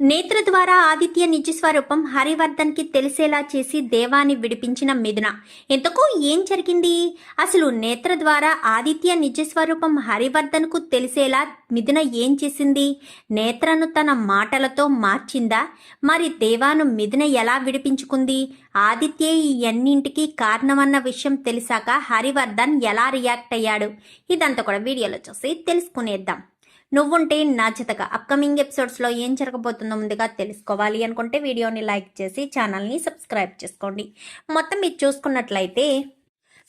నేత్ర ద్వారా ఆదిత్య నిజ స్వరూపం హరివర్ధన్కి తెలిసేలా చేసి దేవాన్ని విడిపించిన మిథున. ఇంతకు ఏం జరిగింది? అసలు నేత్ర ద్వారా ఆదిత్య నిజ స్వరూపం హరివర్ధన్కు తెలిసేలా మిథున ఏం చేసింది? నేత్రను తన మాటలతో మార్చిందా? మరి దేవాను మిథున ఎలా విడిపించుకుంది? ఆదిత్య ఈ అన్నింటికి కారణమన్న విషయం తెలిసాక హరివర్ధన్ ఎలా రియాక్ట్ అయ్యాడు? ఇదంతా కూడా వీడియోలో చూసి తెలుసుకునేద్దాం. నువ్వుంటే నా చితక. అప్కమింగ్ ఎపిసోడ్స్లో ఏం జరగబోతుందో ముందుగా తెలుసుకోవాలి అనుకుంటే వీడియోని లైక్ చేసి ఛానల్ని సబ్స్క్రైబ్ చేసుకోండి. మొత్తం మీరు చూసుకున్నట్లయితే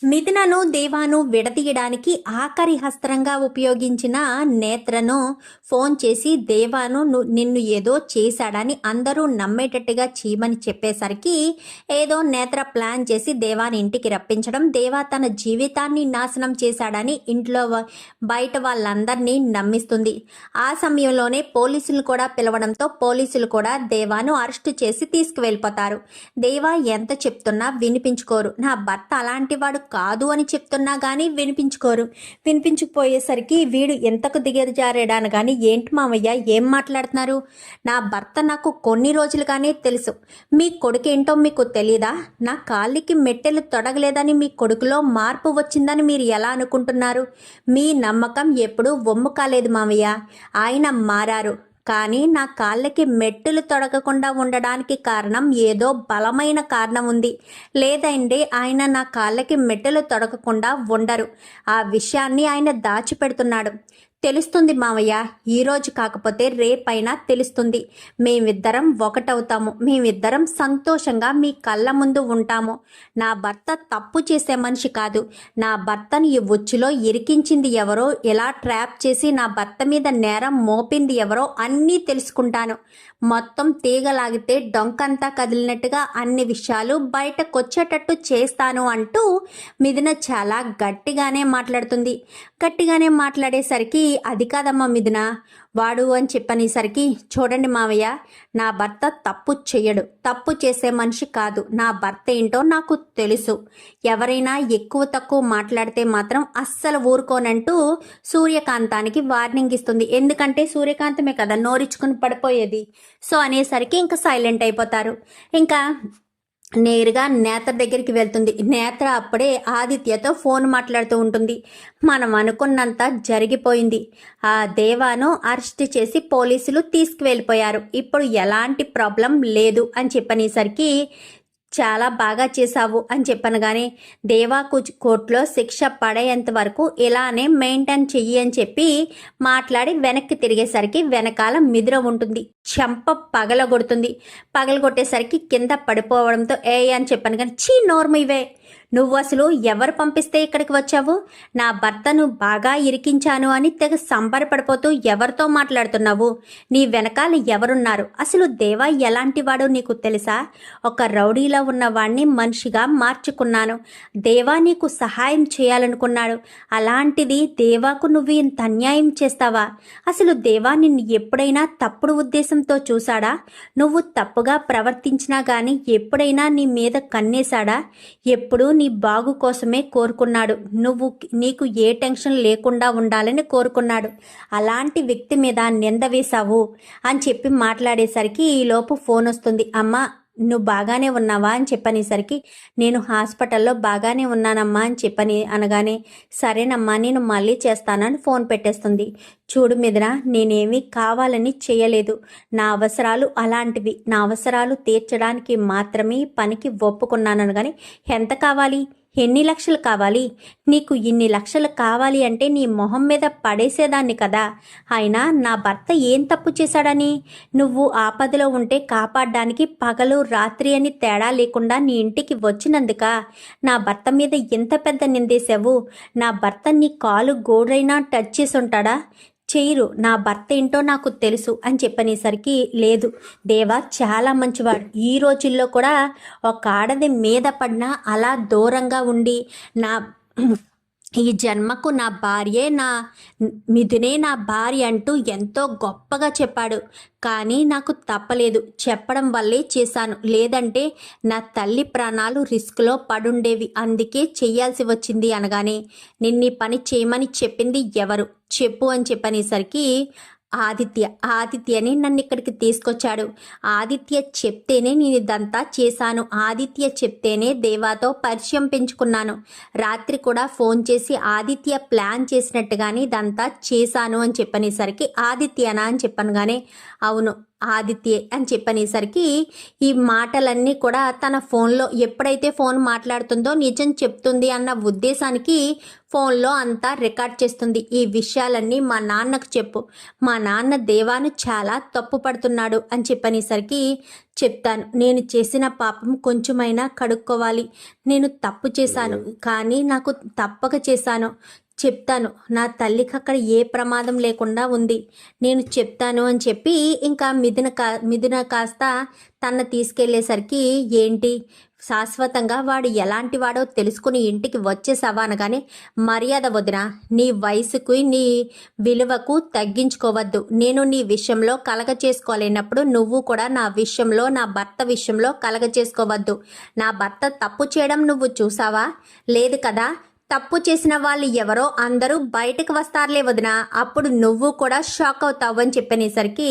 మిథునను దేవాను విడదీయడానికి ఆఖరి హస్త్రంగా ఉపయోగించిన నేత్రను ఫోన్ చేసి దేవాను నిన్ను ఏదో చేశాడని అందరూ నమ్మేటట్టుగా చేయమని చెప్పేసరికి ఏదో నేత్ర ప్లాన్ చేసి దేవాని ఇంటికి రప్పించడం దేవా తన జీవితాన్ని నాశనం చేశాడని ఇంట్లో బయట వాళ్ళందరినీ నమ్మిస్తుంది. ఆ సమయంలోనే పోలీసులు కూడా పిలవడంతో పోలీసులు కూడా దేవాను అరెస్టు చేసి తీసుకువెళ్ళిపోతారు. దేవా ఎంత చెప్తున్నా వినిపించుకోరు. నా భర్త అలాంటి వాడు కాదు అని చెప్తున్నా కానీ వినిపించుకోరు. వినిపించుకుపోయేసరికి వీడు ఎంతకు దిగజారాడాను కానీ ఏంటి మామయ్య ఏం మాట్లాడుతున్నారు? నా భర్త నాకు కొన్ని రోజులుగానే తెలుసు. మీ కొడుకేంటో మీకు తెలీదా? నా కాళ్ళకి మెట్టెలు తొడగలేదని మీ కొడుకులో మార్పు వచ్చిందని మీరు ఎలా అనుకుంటున్నారు? మీ నమ్మకం ఎప్పుడూ వమ్ము కాలేదు మామయ్య ఆయన మారారు. కానీ నా కాళ్ళకి మెట్టులు తొడగకుండా ఉండడానికి కారణం ఏదో బలమైన కారణం ఉంది లేదండి ఆయన నా కాళ్ళకి మెట్టులు తొడగకుండా ఉండరు. ఆ విషయాన్ని ఆయన దాచిపెడుతున్నాడు. తెలుస్తుంది మావయ్య. ఈరోజు కాకపోతే రేపైనా తెలుస్తుంది. మేమిద్దరం ఒకటవుతాము. మేమిద్దరం సంతోషంగా మీ కళ్ళ ముందు ఉంటాము. నా భర్త తప్పు చేసే మనిషి కాదు. నా భర్తను ఈ ఉచ్చులో ఇరికించింది ఎవరో ఎలా ట్రాప్ చేసి నా భర్త మీద నేరం మోపింది ఎవరో అన్నీ తెలుసుకుంటాను. మొత్తం తీగలాగితే డొంకంతా కదిలినట్టుగా అన్ని విషయాలు బయటకొచ్చేటట్టు చేస్తాను అంటూ మిథున చాలా గట్టిగానే మాట్లాడుతుంది. గట్టిగానే మాట్లాడేసరికి అది కాదమ్మా మిథున వాడు అని చెప్పనేసరికి చూడండి మావయ్య నా భర్త తప్పు చెయ్యడు. తప్పు చేసే మనిషి కాదు. నా భర్త ఏంటో నాకు తెలుసు. ఎవరైనా ఎక్కువ తక్కువ మాట్లాడితే మాత్రం అస్సలు ఊరుకోనంటూ సూర్యకాంతానికి వార్నింగ్ ఇస్తుంది. ఎందుకంటే సూర్యకాంతమే కదా నోరిచ్చుకుని పడిపోయేది. సో అనేసరికి ఇంకా సైలెంట్ అయిపోతారు. ఇంకా నేరుగా నేత్ర దగ్గరికి వెళ్తుంది. నేత్ర అప్పుడే ఆదిత్యతో ఫోన్ మాట్లాడుతూ ఉంటుంది. మనం అనుకున్నంత జరిగిపోయింది. ఆ దేవాను అరెస్ట్ చేసి పోలీసులు తీసుకువెళ్ళిపోయారు. ఇప్పుడు ఎలాంటి ప్రాబ్లం లేదు అని చెప్పనేసరికి చాలా బాగా చేశావు అని చెప్పనగానే కానీ దేవా కోర్టులో శిక్ష పడేంత వరకు ఇలానే మెయింటైన్ చెయ్యి అని చెప్పి మాట్లాడి వెనక్కి తిరిగేసరికి వెనకాల మిదుర ఉంటుంది. చెంప పగలగొడుతుంది. పగలగొట్టేసరికి కింద పడిపోవడంతో ఏ అని చెప్పాను కానీ చీ నోర్మ ఇవే నువ్వు అసలు ఎవరు పంపిస్తే ఇక్కడికి వచ్చావు? నా భర్తను బాగా ఇరికించాను అని తెగ సంబరపడిపోతూ ఎవరితో మాట్లాడుతున్నావు? నీ వెనకాల ఎవరున్నారు? అసలు దేవా ఎలాంటి వాడో నీకు తెలుసా? ఒక రౌడీలో ఉన్నవాణ్ణి మనిషిగా మార్చుకున్నాను. దేవా నీకు సహాయం చేయాలనుకున్నాడు. అలాంటిది దేవాకు నువ్వు ఇంత అన్యాయం చేస్తావా? అసలు దేవా నిన్ను ఎప్పుడైనా తప్పుడు ఉద్దేశంతో చూశాడా? నువ్వు తప్పుగా ప్రవర్తించినా గాని ఎప్పుడైనా నీ మీద కన్నేశాడా? ఎప్పుడు ఇప్పుడు నీ బాగు కోసమే కోరుకున్నాడు. నువ్వు నీకు ఏ టెన్షన్ లేకుండా ఉండాలని కోరుకున్నాడు. అలాంటి వ్యక్తి మీద నింద వేశావు అని చెప్పి మాట్లాడేసరికి ఈలోపు ఫోన్ వస్తుంది. అమ్మ నువ్వు బాగానే ఉన్నావా? అని చెప్పనేసరికి నేను హాస్పిటల్లో బాగానే ఉన్నానమ్మా అని చెప్పని అనగానే సరేనమ్మా నేను మళ్ళీ చేస్తానని ఫోన్ పెట్టేస్తుంది. చూడు మీదన నేనేమీ కావాలని చేయలేదు. నా అవసరాలు అలాంటివి. నా అవసరాలు తీర్చడానికి మాత్రమే పనికి ఒప్పుకున్నాను కానీ ఎంత కావాలి? ఎన్ని లక్షలు కావాలి? నీకు ఇన్ని లక్షలు కావాలి అంటే నీ మొహం మీద పడేసేదాన్ని కదా. అయినా నా భర్త ఏం తప్పు చేశాడని? నువ్వు ఆపదలో ఉంటే కాపాడడానికి పగలు రాత్రి అని తేడా లేకుండా నీ ఇంటికి వచ్చినందుక? నా భర్త మీద ఎంత పెద్ద నిందేశావు? నా భర్త నీ కాలు గోడైనా టచ్ చేసి ఉంటాడా? చేయరు. నా భర్త ఏంటో నాకు తెలుసు అని చెప్పనేసరికి లేదు. దేవా చాలా మంచివాడు. ఈ రోజుల్లో కూడా ఒక ఆడది మీద పడినా అలా దూరంగా ఉండి నా ఈ జన్మకు నా భార్యే నా మిథునే నా భార్య అంటూ ఎంతో గొప్పగా చెప్పాడు. కానీ నాకు తప్పలేదు. చెప్పడం వల్లే చేశాను. లేదంటే నా తల్లి ప్రాణాలు రిస్క్లో పడుండేవి. అందుకే చేయాల్సి వచ్చింది అనగానే నిన్ని పని చేయమని చెప్పింది ఎవరు? చెప్పు అని చెప్పనేసరికి ఆదిత్య ఆదిత్యని నన్ను ఇక్కడికి తీసుకొచ్చాడు. ఆదిత్య చెప్తేనే నేను ఇదంతా చేశాను. ఆదిత్య చెప్తేనే దేవాతో పరిచయం పెంచుకున్నాను. రాత్రి కూడా ఫోన్ చేసి ఆదిత్య ప్లాన్ చేసినట్టుగానే ఇదంతా చేశాను అని చెప్పనేసరికి ఆదిత్యనా అని చెప్పనుగానే అవును ఆదిత్యే అని చెప్పనేసరికి ఈ మాటలన్నీ కూడా తన ఫోన్లో ఎప్పుడైతే ఫోన్ మాట్లాడుతుందో నిజం చెప్తుంది అన్న ఉద్దేశానికి ఫోన్లో అంతా రికార్డ్ చేస్తుంది. ఈ విషయాలన్నీ మా నాన్నకు చెప్పు. మా నాన్న దేవాను చాలా తప్పు పడుతున్నాడు అని చెప్పనేసరికి చెప్తాను. నేను చేసిన పాపం కొంచెమైనా కడుక్కోవాలి. నేను తప్పు చేశాను. కానీ నాకు తప్పక చేశాను. చెప్తాను. నా తల్లికి అక్కడ ఏ ప్రమాదం లేకుండా ఉంది. నేను చెప్తాను అని చెప్పి ఇంకా మిథున కా మిథున కాస్త తన తీసుకెళ్ళేసరికి ఏంటి? శాశ్వతంగా వాడు ఎలాంటి వాడో తెలుసుకుని ఇంటికి వచ్చేసావా అనగానే మర్యాద వదిన నీ వయసుకు నీ విలువకు తగ్గించుకోవద్దు. నేను నీ విషయంలో కలగ చేసుకోలేనప్పుడు నువ్వు కూడా నా విషయంలో నా భర్త విషయంలో కలగ చేసుకోవద్దు. నా భర్త తప్పు చేయడం నువ్వు చూసావా? లేదు కదా? తప్పు చేసిన వాళ్ళు ఎవరో అందరూ బయటకు వస్తారులే వదిన. అప్పుడు నువ్వు కూడా షాక్ అవుతావు అని చెప్పనేసరికి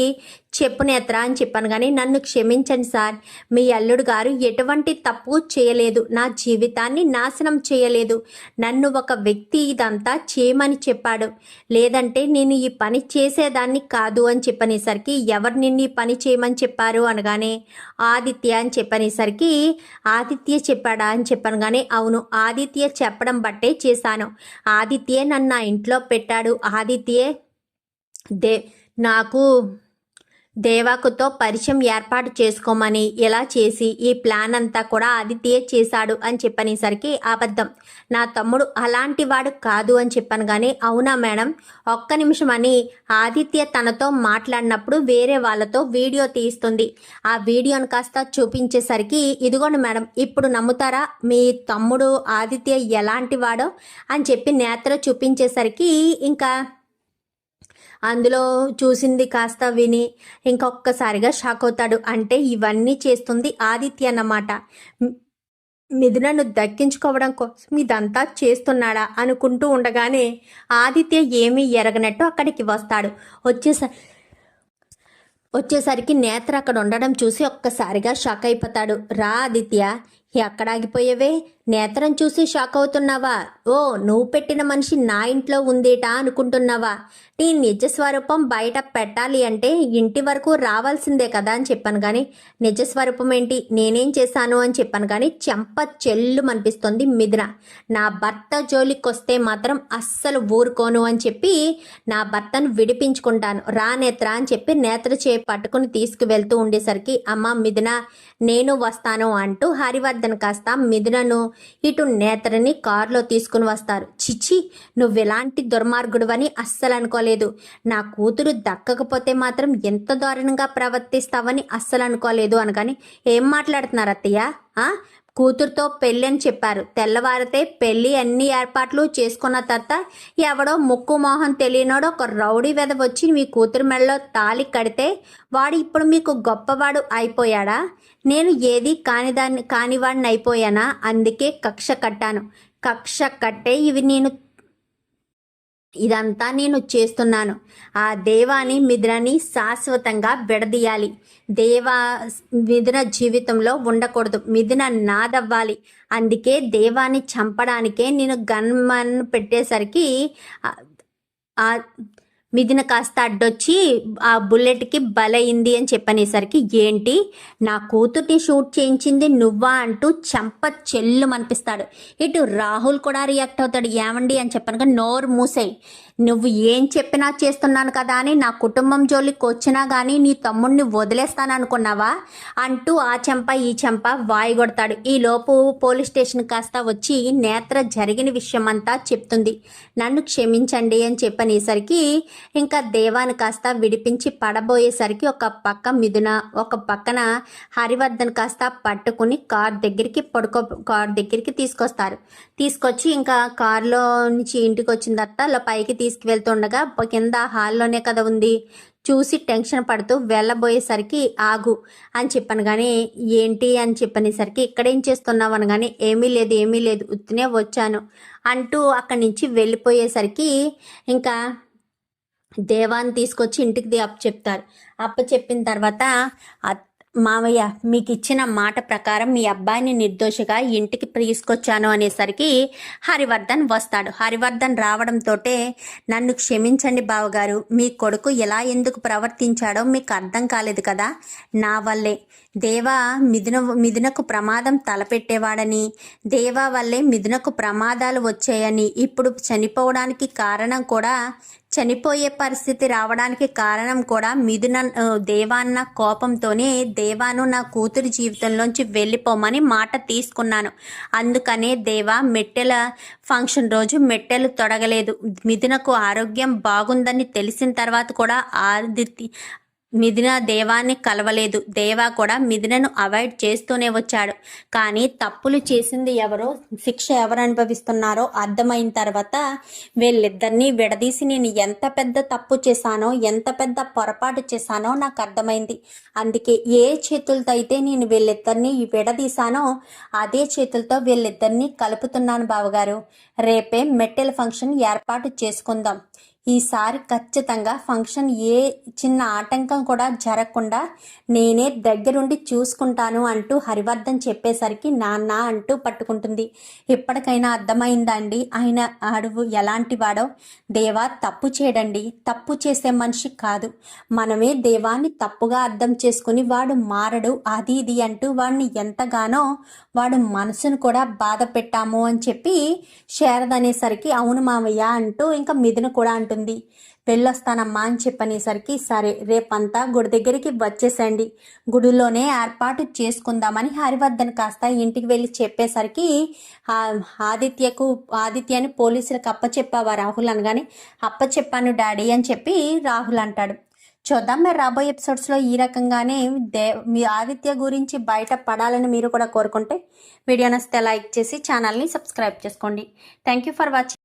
చెప్పు నేత్ర అని చెప్పాను కానీ నన్ను క్షమించండి సార్. మీ అల్లుడు గారు ఎటువంటి తప్పు చేయలేదు. నా జీవితాన్ని నాశనం చేయలేదు. నన్ను ఒక వ్యక్తి ఇదంతా చేయమని చెప్పాడు. లేదంటే నేను ఈ పని చేసేదాన్ని కాదు అని చెప్పనేసరికి ఎవరు నిన్ను ఈ పని చేయమని చెప్పారు అనగానే ఆదిత్య అని చెప్పనేసరికి ఆదిత్య చెప్పాడా అని చెప్పాను కానీ అవును ఆదిత్య చెప్పడం బట్టే చేశాను. ఆదిత్యే నన్ను నా ఇంట్లో పెట్టాడు. ఆదిత్యే దే నాకు దేవాకుతో పరిచయం ఏర్పాటు చేసుకోమని ఇలా చేసి ఈ ప్లాన్ అంతా కూడా ఆదిత్యే చేశాడు అని చెప్పనేసరికి అబద్ధం. నా తమ్ముడు అలాంటి వాడు కాదు అని చెప్పాను కానీ అవునా మేడం? ఒక్క నిమిషం అని ఆదిత్య తనతో మాట్లాడినప్పుడు వేరే వాళ్ళతో వీడియో తీస్తుంది. ఆ వీడియోని కాస్త చూపించేసరికి ఇదిగోండి మేడం ఇప్పుడు నమ్ముతారా? మీ తమ్ముడు ఆదిత్య ఎలాంటి వాడో అని చెప్పి నేత్ర చూపించేసరికి ఇంకా అందులో చూసింది కాస్త విని ఇంకొక్కసారిగా షాక్ అవుతాడు. అంటే ఇవన్నీ చేస్తుంది ఆదిత్య అన్నమాట. మిథునను దక్కించుకోవడం కోసం ఇదంతా చేస్తున్నాడా అనుకుంటూ ఉండగానే ఆదిత్య ఏమీ ఎరగనట్టు అక్కడికి వస్తాడు. వచ్చేసరి వచ్చేసరికి నేత్ర అక్కడ ఉండడం చూసి ఒక్కసారిగా షాక్ అయిపోతాడు. రా ఆదిత్య ఎక్కడ ఆగిపోయేవే? నేత్రం చూసి షాక్ అవుతున్నావా? ఓ నువ్వు పెట్టిన మనిషి నా ఇంట్లో ఉందేటా అనుకుంటున్నావా? నీ నిజ స్వరూపం బయట పెట్టాలి అంటే ఇంటి వరకు రావాల్సిందే కదా అని చెప్పాను కానీ నిజ స్వరూపం ఏంటి? నేనేం చేశాను అని చెప్పాను కానీ చెంప చెల్లు అనిపిస్తుంది మిథున. నా భర్త జోలికొస్తే మాత్రం అస్సలు ఊరుకోను అని చెప్పి నా భర్తను విడిపించుకుంటాను. రా నేత్ర అని చెప్పి నేత్ర చే పట్టుకుని తీసుకువెళ్తూ ఉండేసరికి అమ్మ మిథున నేను వస్తాను అంటూ హరివర్ధన్ కాస్త మిథునను ఇటు నేత్రని కారులో తీసుకుని వస్తారు. చిచి నువ్వెలాంటి దుర్మార్గుడువని అస్సలు అనుకోలేదు నా కూతురు దక్కకపోతే మాత్రం ఎంత దారుణంగా ప్రవర్తిస్తావని అస్సలు అనుకోలేదు అనగాని ఏం మాట్లాడుతున్నారు అత్తయ్య కూతురుతో పెళ్ళి అని చెప్పారు. తెల్లవారితే పెళ్ళి అన్ని ఏర్పాట్లు చేసుకున్న తర్వాత ఎవడో ముక్కు మోహం తెలియనోడు ఒక రౌడీ వెద వచ్చి మీ కూతురు మెడలో తాళి కడితే వాడు ఇప్పుడు మీకు గొప్పవాడు అయిపోయాడా? నేను ఏది కానిదాన్ని కానివాడిని అయిపోయానా అందుకే కక్ష కట్టాను. కక్ష కట్టే ఇవి నేను ఇదంతా నేను చేస్తున్నాను. ఆ దేవాని మిథునని శాశ్వతంగా విడదీయాలి. దేవా మిథున జీవితంలో ఉండకూడదు. మిథున నాదవ్వాలి. అందుకే దేవాన్ని చంపడానికే నేను గన్మన్ పెట్టేసరికి ఆ మిథున కాస్త అడ్డొచ్చి ఆ బుల్లెట్కి బలయింది అని చెప్పనేసరికి ఏంటి? నా కూతుర్ని షూట్ చేయించింది నువ్వా? అంటూ చెంప చెల్లు అనిపిస్తాడు ఇటు రాహుల్ కూడా రియాక్ట్ అవుతాడు. ఏమండి? అని చెప్పాను నోరు మూసాయి. నువ్వు ఏం చెప్పినా చేస్తున్నాను కదా అని నా కుటుంబం జోలికి వచ్చినా కానీ నీ తమ్ముడిని వదిలేస్తాననుకున్నావా? అంటూ ఆ చెంప ఈ చెంప వాయిగొడతాడు. ఈలోపు పోలీస్ స్టేషన్ కాస్త వచ్చి నేత్ర జరిగిన విషయం అంతా చెప్తుంది. నన్ను క్షమించండి అని చెప్పనేసరికి ఇంకా దేవాన్ని కాస్త విడిపించి పడబోయేసరికి ఒక పక్క మిథున ఒక పక్కన హరివర్ధన్ కాస్త పట్టుకుని కార్ దగ్గరికి పడుకో కార్ దగ్గరికి తీసుకొస్తారు. తీసుకొచ్చి ఇంకా కారులో నుంచి ఇంటికి వచ్చిన తర్వాత పైకి తీసుకువెళ్తుండగా కింద హాల్లోనే కదా ఉంది. చూసి టెన్షన్ పడుతూ వెళ్ళబోయేసరికి ఆగు అని చెప్పాను కానీ ఏంటి అని చెప్పనేసరికి ఇక్కడేం చేస్తున్నావు అనగానే ఏమీ లేదు ఏమీ లేదు ఉత్తినే వచ్చాను అంటూ అక్కడి నుంచి వెళ్ళిపోయేసరికి ఇంకా దేవాన్ని తీసుకొచ్చి ఇంటికి అప్ప చెప్తారు. అప్ప చెప్పిన తర్వాత మావయ్య మీకు ఇచ్చిన మాట ప్రకారం మీ అబ్బాయిని నిర్దోషిగా ఇంటికి తీసుకొచ్చాను అనేసరికి హరివర్ధన్ వస్తాడు. హరివర్ధన్ రావడంతో నన్ను క్షమించండి బావగారు మీ కొడుకు ఎలా ఎందుకు ప్రవర్తించాడో మీకు అర్థం కాలేదు కదా? నా వల్లే. దేవా మిథున మిథునకు ప్రమాదం తలపెట్టేవాడని దేవా వల్లే మిథునకు ప్రమాదాలు వచ్చాయని ఇప్పుడు చనిపోవడానికి కారణం కూడా చనిపోయే పరిస్థితి రావడానికి కారణం కూడా మిథున దేవాన్న కోపంతోనే దేవాను నా కూతురి జీవితంలోంచి వెళ్ళిపోమని మాట తీసుకున్నాను. అందుకనే దేవా మెట్టెల ఫంక్షన్ రోజు మెట్టెలు తొడగలేదు. మిథునకు ఆరోగ్యం బాగుందని తెలిసిన తర్వాత కూడా ఆదిత్య మిథున దేవాన్ని కలవలేదు. దేవా కూడా మిథునను అవాయిడ్ చేస్తూనే వచ్చాడు. కానీ తప్పులు చేసింది ఎవరో శిక్ష ఎవరు అనుభవిస్తున్నారో అర్థమైన తర్వాత వీళ్ళిద్దరినీ విడదీసి నేను ఎంత పెద్ద తప్పు చేశానో ఎంత పెద్ద పొరపాటు చేశానో నాకు అర్థమైంది. అందుకే ఏ చేతులతో అయితే నేను వీళ్ళిద్దరినీ విడదీశానో అదే చేతులతో వీళ్ళిద్దరినీ కలుపుతున్నాను బావగారు. రేపే మెట్టెల ఫంక్షన్ ఏర్పాటు చేసుకుందాం. ఈసారి ఖచ్చితంగా ఫంక్షన్ ఏ చిన్న ఆటంకం కూడా జరగకుండా నేనే దగ్గరుండి చూసుకుంటాను అంటూ హరివర్ధన్ చెప్పేసరికి నాన్న అంటూ పట్టుకుంటుంది. ఇప్పటికైనా అర్థమైందండి. ఆయన అడుగు ఎలాంటి వాడో. దేవా తప్పు చేయడండి. తప్పు చేసే మనిషి కాదు. మనమే దేవాన్ని తప్పుగా అర్థం చేసుకుని వాడు మారడు. అది ఇది అంటూ వాడిని ఎంతగానో వాడు మనసును కూడా బాధ పెట్టాము అని చెప్పి శారద అనేసరికి అవును మామయ్య అంటూ ఇంకా మిథున కూడా అంటుంది. వెళ్ళొస్తానమ్మా అని చెప్పనేసరికి సరే రేపంతా గుడి దగ్గరికి వచ్చేసండి గుడిలోనే ఏర్పాటు చేసుకుందామని హరివర్ధన్ కాస్త ఇంటికి వెళ్ళి చెప్పేసరికి ఆదిత్యకు ఆదిత్యని పోలీసులకు అప్పచెప్పావా రాహుల్ అనగానే అప్పచెప్పాను డాడీ అని చెప్పి రాహుల్ అంటాడు. చూద్దాం మరి రాబోయే ఎపిసోడ్స్లో ఈ రకంగానే దే మీ ఆదిత్య గురించి బయట పడాలని మీరు కూడా కోరుకుంటే వీడియో నచ్చితే లైక్ చేసి ఛానల్ని సబ్స్క్రైబ్ చేసుకోండి. Thank you for watching